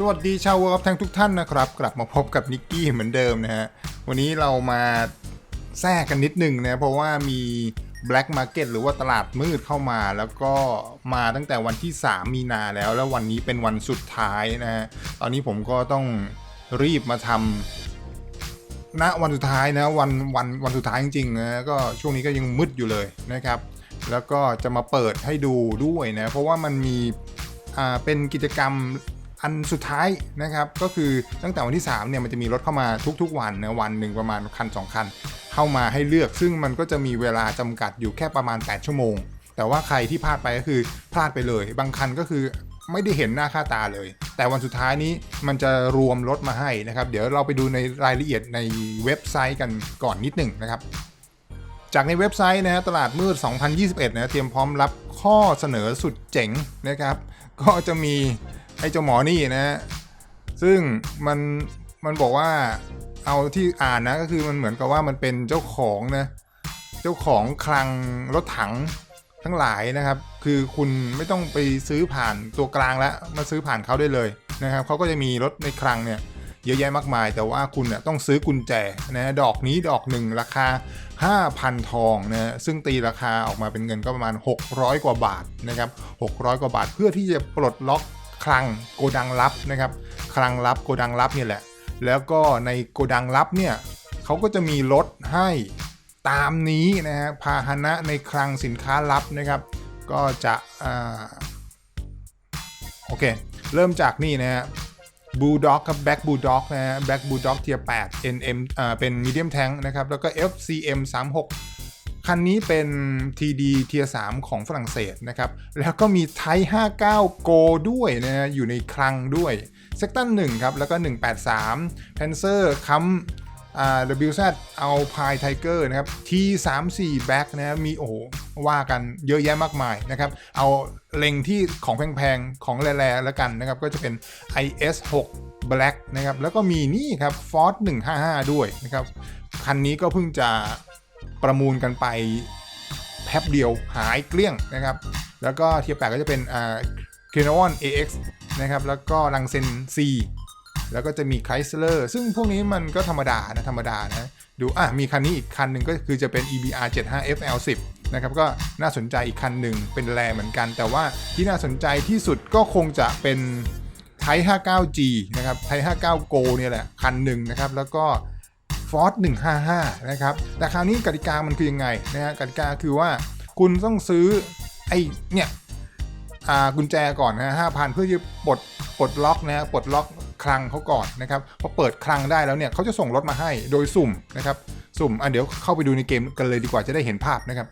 สวัสดีชาวเวิร์กทั้งทุกท่านนะครับ กลับมาพบกับนิกกี้เหมือนเดิมนะฮะ วันนี้เรามาแทรกกันนิดหนึงนะ เพราะว่ามี Black Market หรือว่าตลาดมืดเข้ามา แล้วก็มาตั้งแต่วันที่ 3 มีนาแล้ว แล้ววันนี้เป็นวันสุดท้ายนะฮะ ตอนนี้ผมก็ต้องรีบมาทำณวันสุดท้ายนะวันวันวันสุดท้ายจริงๆนะก็ช่วงนี้ก็ยังมืดอยู่เลยนะครับ แล้วก็จะมาเปิดให้ดูด้วยนะ เพราะว่ามันมีอ่าเป็นกิจกรรม อันสุดท้ายนะครับก็คือตั้งแต่วันที่3เนี่ยมันจะมีรถเข้ามาทุกๆวันนะวันหนึ่งประมาณคัน 2 คัน เข้ามาให้เลือก ซึ่งมันก็จะมีเวลาจำกัดอยู่แค่ประมาณ 8 ชั่วโมง แต่ว่าใครที่พลาดไปก็คือพลาดไปเลย บางคันก็คือไม่ได้เห็นหน้าค่าตาเลย แต่วันสุดท้ายนี้มันจะรวมรถมาให้นะครับ เดี๋ยวเราไปดูในรายละเอียดในเว็บไซต์กันก่อนนิดหนึ่งนะครับจากในเว็บไซต์นะฮะตลาดมืด 2021นะเตรียมพร้อมรับข้อเสนอสุดเจ๋งนะครับ ก็จะมี ไอ้เจ้าหมอนี่นะ ซึ่งมันมันบอกว่าเอาที่อ่านนะก็คือมันเหมือนกับว่ามันเป็นเจ้าของนะเจ้าของคลังรถถังทั้งหลายนะครับ คือคุณไม่ต้องไปซื้อผ่านตัวกลางแล้วมาซื้อผ่านเขาได้เลยนะครับเขาก็จะมีรถในคลังเนี่ยเยอะแยะมากมาย แต่ว่าคุณเนี่ยต้องซื้อกุญแจนะดอกนี้ดอกหนึ่งราคา 5,000 ทองนะซึ่งตีราคาออกมาเป็นเงินก็ประมาณ 600 กว่าบาทนะครับ600 กว่าบาทเพื่อที่จะปลดล็อก คลังโกดังลับนะครับ คลังลับโกดังลับเนี่ยแหละ แล้วก็ในโกดังลับเนี่ยเขาก็จะมีรถให้ตามนี้นะฮะพาหนะในคลังสินค้าลับนะครับ ก็จะอ่าโอเค เริ่มจากนี่นะฮะบูลด็อกครับแบ็กบูลด็อกนะฮะแบ็กบูลด็อกเทียร์8 NM อ่าเป็นมีเดียมแทงนะครับ แล้วก็ FCM 36 คันนี้เป็น TD เทียร์3ของฝรั่งเศสนะครับ แล้วก็มีไท59 Go ด้วยนะฮะอยู่ในคลังด้วยเซกตัน1ครับ แล้วก็ 183 Panzer คัมอ่า WZ เอาพายไทเกอร์นะครับ T34 Back นะฮะมีโอ้ว่ากันเยอะแยะมากมายนะครับ เอาเล็งที่ของแพงๆ ของแร่ๆแล้วกันนะครับ ก็จะเป็น IS6 Black นะครับ แล้วก็มีนี่ครับ Ford 155 ด้วยนะครับ คันนี้ก็เพิ่งจะ ประมูลกันไปแป๊บเดียวหายเกลี้ยงนะครับ แล้วก็เทียบแปดก็จะเป็นอ่า k r e n o n AX นะครับ แล้วก็ลังเซน C แล้วก็จะมีไคสเลอร์ซึ่งพวกนี้มันก็ธรรมดานะ ธรรมดานะ ดูอะมีคันนี้อีกคันหนึ่งก็คือจะเป็น EBR 75 FL10 นะครับ ก็น่าสนใจอีกคันหนึ่งเป็นแรเหมือนกัน แต่ว่าที่น่าสนใจที่สุดก็คงจะเป็นไท 59G นะครับไท59 Go เนี่ยแหละ คันหนึ่งนะครับ แล้วก็ Ford 155 นะครับ แต่คราวนี้กติกามันคือยังไงนะฮะกติกาคือว่าคุณต้องซื้อไอ้เนี่ยอากุญแจก่อนนะห้าพันเพื่อจะปลดปลดล็อกนะฮะปลดล็อกคลังเขาก่อนนะครับพอเปิดคลังได้แล้วเนี่ยเขาจะส่งรถมาให้โดยสุ่มนะครับสุ่มอะเดี๋ยวเข้าไปดูในเกมกันเลยดีกว่าจะได้เห็นภาพนะครับ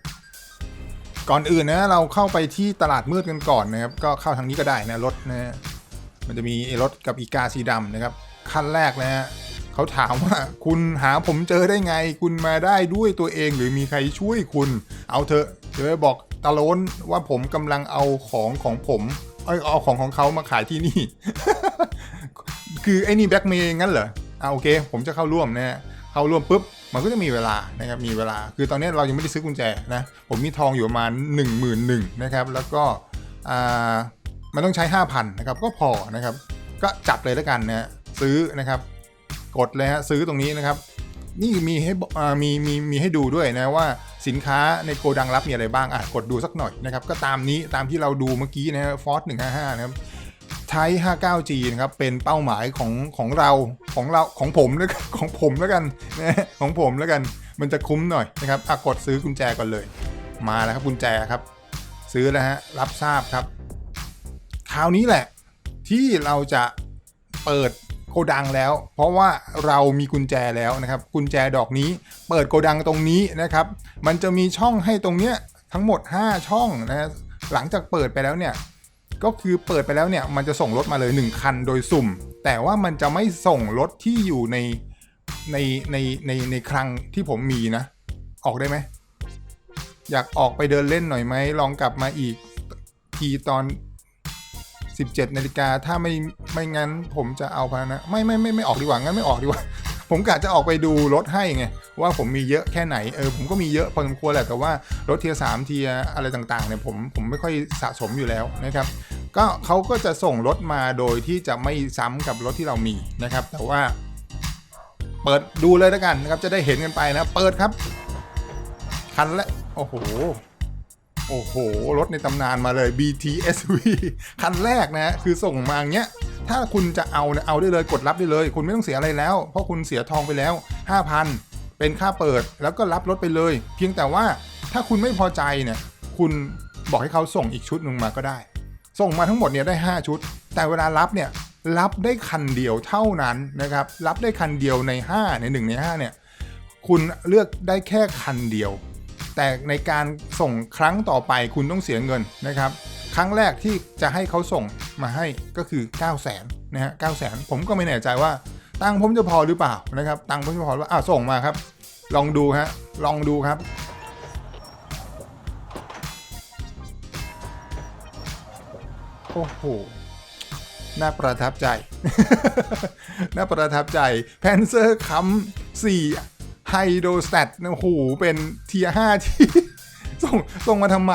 ก่อนอื่นนะเราเข้าไปที่ตลาดมืดกันก่อนนะครับ ก็เข้าทางนี้ก็ได้นะรถนะฮะมันจะมีรถกับอีกาสีดำนะครับ ขั้นแรกนะฮะ เขาถามว่าคุณหาผมเจอได้ไง คุณมาได้ด้วยตัวเองหรือมีใครช่วยคุณ เอาเถอะเดี๋ยวบอกตาโลนว่าผมกำลังเอาของของผมเอ้ยเอาของของเขามาขายที่นี่ คือไอ้นี่แบ็กเมย์งั้นเหรออ่าโอเค ผมจะเข้าร่วมนะเข้าร่วมปุ๊บมันก็จะมีเวลานะครับ มีเวลา คือตอนนี้เรายังไม่ได้ซื้อกุญแจนะ ผมมีทองอยู่ประมาณ1 1 0 0 0นะครับ แล้วก็มันต้องใช้ 5,000นะครับ ก็พอนะครับ ก็จับเลยแล้วกันนะ ซื้อนะครับ กดเลยฮะซื้อตรงนี้นะครับ นี่มีให้มีมีมีให้ดูด้วยนะว่าสินค้าในโกดังรับมีอะไรบ้างอะกดดูสักหน่อยนะครับ ก็ตามนี้ตามที่เราดูเมื่อกี้นะฮะฟอร์ด155นะครับไทย 59G นะครับ เป็นเป้าหมายของของเราของเราของผมแล้วกันของผมแล้วกันนะของผมแล้วกัน มันจะคุ้มหน่อยนะครับอะกดซื้อกุญแจก่อนเลย มาแล้วครับกุญแจครับ ซื้อแล้วฮะรับทราบครับ คราวนี้แหละที่เราจะเปิด โกดังแล้ว เพราะว่าเรามีกุญแจแล้วนะครับ กุญแจดอกนี้ เปิดโกดังตรงนี้นะครับ มันจะมีช่องให้ตรงเนี้ยทั้งหมด 5 ช่องนะหลังจากเปิดไปแล้วเนี่ยก็คือเปิดไปแล้วเนี่ยมันจะส่งรถมาเลย 1 คันโดยสุ่ม แต่ว่ามันจะไม่ส่งรถที่อยู่ในในในในในคลังที่ผมมีนะ ออกได้ไหมอยากออกไปเดินเล่นหน่อยไหมลองกลับมาอีกทีตอน 17นาฬิกาถ้าไม่ไม่งั้นผมจะเอาพานะไม่ไม่ไม่ไม่ออกดีกว่างั้นไม่ออกดีกว่า ผมกะจะออกไปดูรถให้ไงว่าผมมีเยอะแค่ไหนเออผมก็มีเยอะพอสมควรแหละแต่ว่ารถเทียร์สามเทียอะไรต่างๆเนี่ยผมผมไม่ค่อยสะสมอยู่แล้วนะครับ ก็เขาก็จะส่งรถมาโดยที่จะไม่ซ้ำกับรถที่เรามีนะครับ แต่ว่า เปิดดูเลยแล้วกันนะครับจะได้เห็นกันไปนะ เปิดครับ คันละโอ้โห โอ้โห รถในตำนานมาเลย BTSV คันแรกนะคือส่งมาอย่างเงี้ย ถ้าคุณจะเอาเนี่ยเอาได้เลยกดรับได้เลย คุณไม่ต้องเสียอะไรแล้ว เพราะคุณเสียทองไปแล้ว 5,000 เป็นค่าเปิดแล้วก็รับรถไปเลย เพียงแต่ว่าถ้าคุณไม่พอใจเนี่ย คุณบอกให้เขาส่งอีกชุดหนึ่งมาก็ได้ ส่งมาทั้งหมดเนี่ยได้ 5 ชุด แต่เวลารับเนี่ยรับได้คันเดียวเท่านั้นนะครับ รับได้คันเดียวใน 5 ใน 1 ใน5เนี่ย คุณเลือกได้แค่คันเดียว แต่ในการส่งครั้งต่อไปคุณต้องเสียเงินนะครับ ครั้งแรกที่จะให้เขาส่งมาให้ก็คือ 9 0 0 0 0นนะฮะ9 0 0 0 0ผมก็ไม่แน่ใจว่าตังค์ผมจะพอหรือเปล่านะครับ ตังค์ผมจะพอหรือเปล่าอ้าวส่งมาครับ ลองดูฮะลองดูครับ โอ้โหน่าประทับใจ น่าประทับใจ แพนเซอร์คัม4 ไฮโดสแตทโอ้โหเป็นเทียห้าที่ ส่งส่งมาทำไม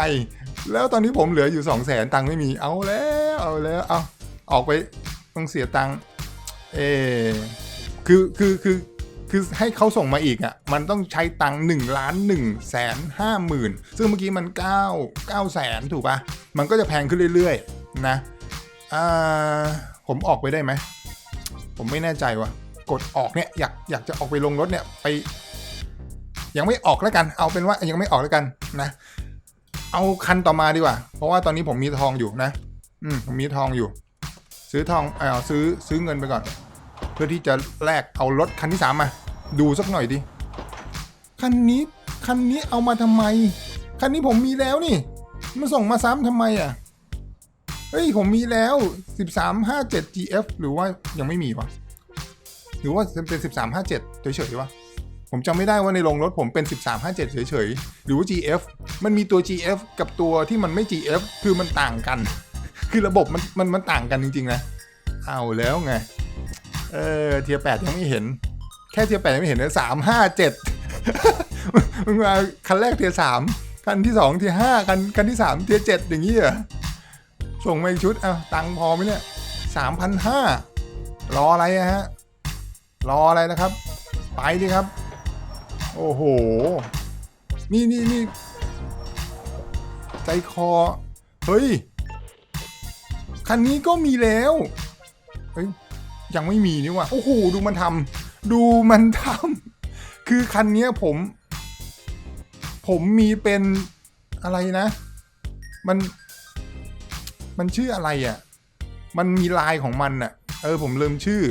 แล้วตอนนี้ผมเหลืออยู่2 0 0แสนตังค์ไม่มีเอาแล้วเอาแล้วเอาออกไปต้องเสียตังค์เออคือคือคือคือให้เขาส่งมาอีกอะ มันต้องใช้ตังค์หนึ่งล้านหนึ่งแสนห้าหมื่นซึ่งเมื่อกี้มันเก้าเก้าแสนถูกปะมันก็จะแพงขึ้นเรื่อยๆ นะ อ่า ผมออกไปได้ไหม ผมไม่แน่ใจว่ะ กดออกเนี่ยอยากอยากจะออกไปลงรถเนี่ยไป ยังไม่ออกแล้วกัน เอาเป็นว่ายังไม่ออกแล้วกันนะ เอาคันต่อมาดีกว่า เพราะว่าตอนนี้ผมมีทองอยู่นะ อืมผมมีทองอยู่ ซื้อทองเอาซื้อซื้อเงินไปก่อน เพื่อที่จะแลกเอารถคันที่สามมา ดูสักหน่อยดิคันนี้คันนี้เอามาทำไม คันนี้ผมมีแล้วนี่มาส่งมาซ้ำทำไมอะเฮ้ย ผมมีแล้ว 1357 GF หรือว่ายังไม่มีวะ หรือว่าเป็น1357เฉยๆวะผมจำไม่ได้ว่าในโรงรถผมเป็น 1357 เฉยๆ หรือว่า GF มันมีตัว GF กับตัวที่มันไม่ GF คือมันต่างกัน คือระบบมันมันมันต่างกันจริงๆนะ เอาแล้วไง เออเทียแปดยังไม่เห็น แค่เทียแปดยังไม่เห็นนะสามห้าเจ็ดมึงมาคันแรกเทียสามคันที่สองเทียห้าคันคันที่สามเทียเจ็ดอย่างนี้เหรอ ส่งมาอีกชุดอะตังค์พอไหมเนี่ยสามพันห้ารออะไรอะฮะ รออะไรนะครับ ไปดิครับ โอ้โห นี่นี่นี่ใจคอ เฮ้ย คันนี้ก็มีแล้ว เฮ้ย ยังไม่มีนี่ว่ะ โอ้โห ดูมันทำ ดูมันทำ คือคันนี้ผม ผมมีเป็นอะไรนะ มัน มันชื่ออะไรอะ่ะ มันมีลายของมันอะ่ะ เออ ผมลืมชื่อ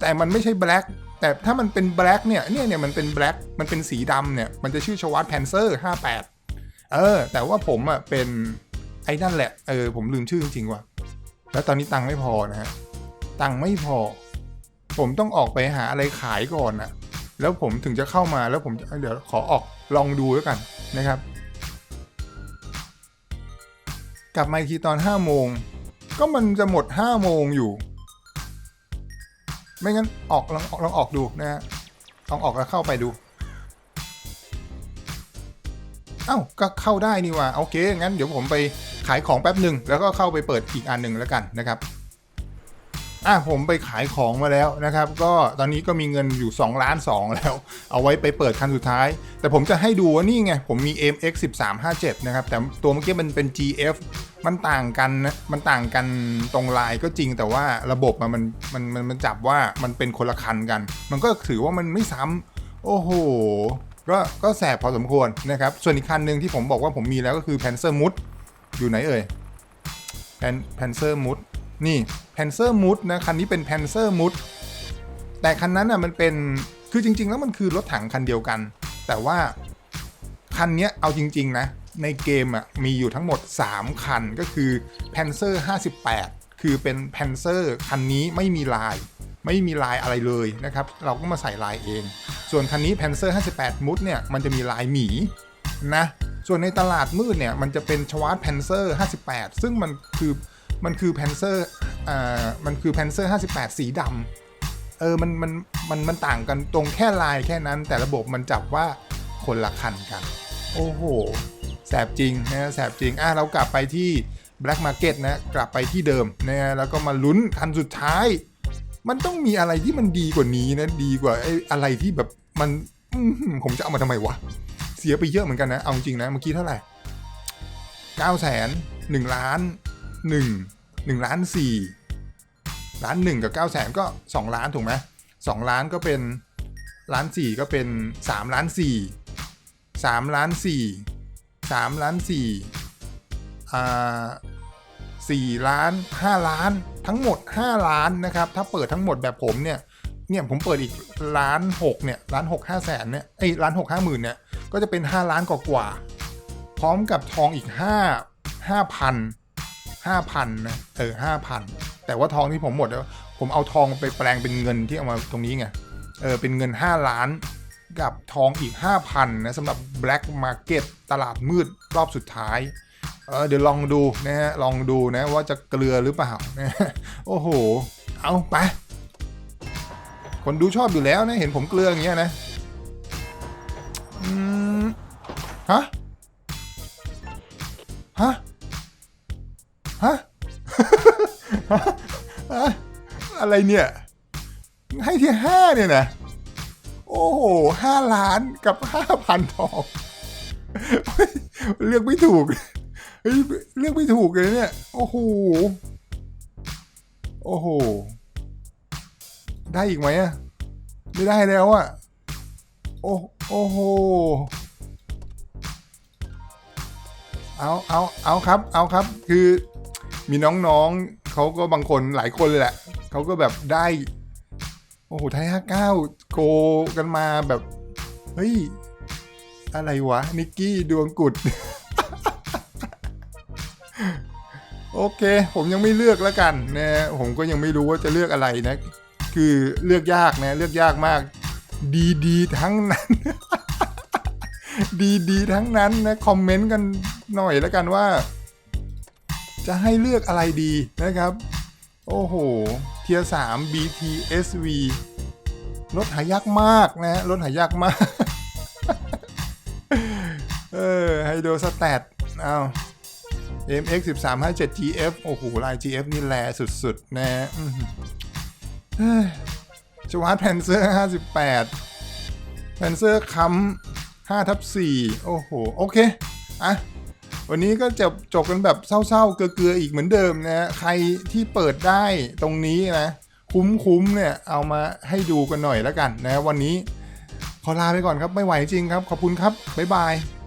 แต่มันไม่ใช่แบล็กแต่ถ้ามันเป็นแบล็กเนี่ยเนี่ยเนี่ยมันเป็นแบล็กมันเป็นสีดำเนี่ยมันจะชื่อชวัตแพนเซอร์ห้าแปดเออ แต่ว่าผมอะ่ะเป็นไอ้นั่นแหละเออผมลืมชื่อจริงๆว่ะแล้วตอนนี้ตังค์ไม่พอนะฮะตังค์ไม่พอ ผมต้องออกไปหาอะไรขายก่อนนะแล้วผมถึงจะเข้ามาแล้วผมเดี๋ยวขอออกลองดูแล้วกันนะครับ กลับมาอีกทีตอน5โมงก็มันจะหมด5โมงอยู่ ไม่งั้นออกลองลองออกดูนะฮะลองออกแล้วเข้าไปดู เอ้าก็เข้าได้นี่ว่าโอเคงั้นเดี๋ยวผมไปขายของแป๊บหนึ่งแล้วก็เข้าไปเปิดอีกอันหนึ่งแล้วกันนะครับอะผมไปขายของมาแล้วนะครับ ก็ตอนนี้ก็มีเงินอยู่2ล้าน2แล้ว เอาไว้ไปเปิดคันสุดท้าย แต่ผมจะให้ดูว่านี่ไง ผมมี MX 1357 นะครับ แต่ตัวเมื่อกี้มันเป็น GF มันต่างกันนะมันต่างกันตรงลายก็จริงแต่ว่าระบบมันมันมันมันจับว่ามันเป็นคนละคันกัน มันก็ถือว่ามันไม่ซ้ำโอ้โหก็ก็แสบพอสมควรนะครับ ส่วนอีกคันหนึ่งที่ผมบอกว่าผมมีแล้วก็คือ Panzer m u d อยู่ไหนเอ่ย Pan Panzer m u d นี่ Panzer m u d นะคันนี้เป็น Panzer m u d แต่คันนั้นอะมันเป็นคือจริง ๆ แล้วมันคือรถถังคันเดียวกัน แต่ว่าคันนี้เอาจริง ๆ นะ ในเกมอะมีอยู่ทั้งหมด 3 คันก็คือ Panzer 58 คือเป็น Panzer คันนี้ไม่มีลาย ไม่มีลายอะไรเลยนะครับ เราก็มาใส่ลายเอง ส่วนคันนี้ Panzer 58 มุดเนี่ยมันจะมีลายหมีนะส่วนในตลาดมืดเนี่ยมันจะเป็นชวาร์ต Panzer 58 ซึ่งมันคือมันคือ Panzer อ่ามันคือ Panzer 58 สีดำเออมันมันมันมันต่างกันตรงแค่ลายแค่นั้น แต่ระบบมันจับว่าคนละคันกัน โอ้โห แสบจริงนะแสบจริงอะเรากลับไปที่ Black Market นะกลับไปที่เดิมนะแล้วก็มาลุ้นคันสุดท้าย มันต้องมีอะไรที่มันดีกว่านี้นะดีกว่าไอ้อะไรที่แบบมันผมจะเอามาทำไมวะ เสียไปเยอะเหมือนกันนะ เอาจริงนะเมื่อกี้เท่าไหร่เก้าแสนหนึ่งล้านหนึ่งหนึ่งล้านสี่ล้านหนึ่งกับเก้าแสนก็สองล้านถูกไหมสองล้านก็เป็นล้านสี่ก็เป็นสามล้านสี่สามล้านสี่ สามล้านสี่อ่าสี่ล้านห้าล้าน ทั้งหมดห้าล้านนะครับ ถ้าเปิดทั้งหมดแบบผมเนี่ยเนี่ยผมเปิดอีกล้านหกเนี่ยล้านหกห้าแสนเนี่ยไอ้ล้านหกห้าหมื่นเนี่ยก็จะเป็น5ล้านกว่าพร้อมกับทองอีก5 5,000 5,000นนะเออ5,000แต่ว่าทองที่ผมหมดแล้วผมเอาทองไปแปลงเป็นเงินที่เอามาตรงนี้ไงเออเป็นเงิน5ล้าน กับทองอีก 5,000นะสำหรับ Black Market ตลาดมืดรอบสุดท้ายเเดี๋ยวลองดูนะฮะ ลองดูนะว่าจะเกลือหรือเปล่านะโอ้โห เอาไป คนดูชอบอยู่แล้วนะ เห็นผมเกลืออย่างเงี้ยนะอืมฮะฮะ ฮะ ฮะ อะไรเนี่ย ให้ที่ห้าเนี่ยนะ โอ้โหห้าล้านกับห้าพันทอง เลือกไม่ถูกเฮ้ยเลือกไม่ถูกเลยเนี่ย โอ้โห โอ้โห ได้อีกไหมอะไม่ได้แล้วอะโอ้โอ้โห เอาเอาเอาครับ เอาครับ คือมีน้องๆเขาก็บางคนหลายคนเลยแหละ เขาก็แบบได้ โอ้โหไทยห้าเก้าโกกันมาแบบ เฮ้ย อะไรวะ นิกกี้ดวงกุด โอเค ผมยังไม่เลือกแล้วกันนะผมก็ยังไม่รู้ว่าจะเลือกอะไรนะ คือเลือกยากนะ เลือกยากมาก ดีดีๆทั้งนั้น ดีดีๆทั้งนั้นนะ คอมเมนต์กันหน่อยแล้วกันว่า จะให้เลือกอะไรดีนะครับ โอ้โห ทียสาม BTSV รถหายากมากนะรถหายากมาก เออไฮโดรสแตทเอา MX 13 57 GF โอ้โห ลาย GF นี่แลสุดๆ นะอื้อหือเฮ้ยชวาร์ตแพนเซอร์ 58แพนเซอร์คัม5ทับ4โอ้โห โอเค อะ วันนี้ก็จะจบกันแบบเศร้าๆ เกลือๆอีกเหมือนเดิมนะใครที่เปิดได้ตรงนี้นะคุ้มๆเนี่ยเอามาให้ดูกันหน่อยแล้วกันนะวันนี้ขอลาไปก่อนครับไม่ไหวจริงครับ ขอบคุณครับบ๊ายบาย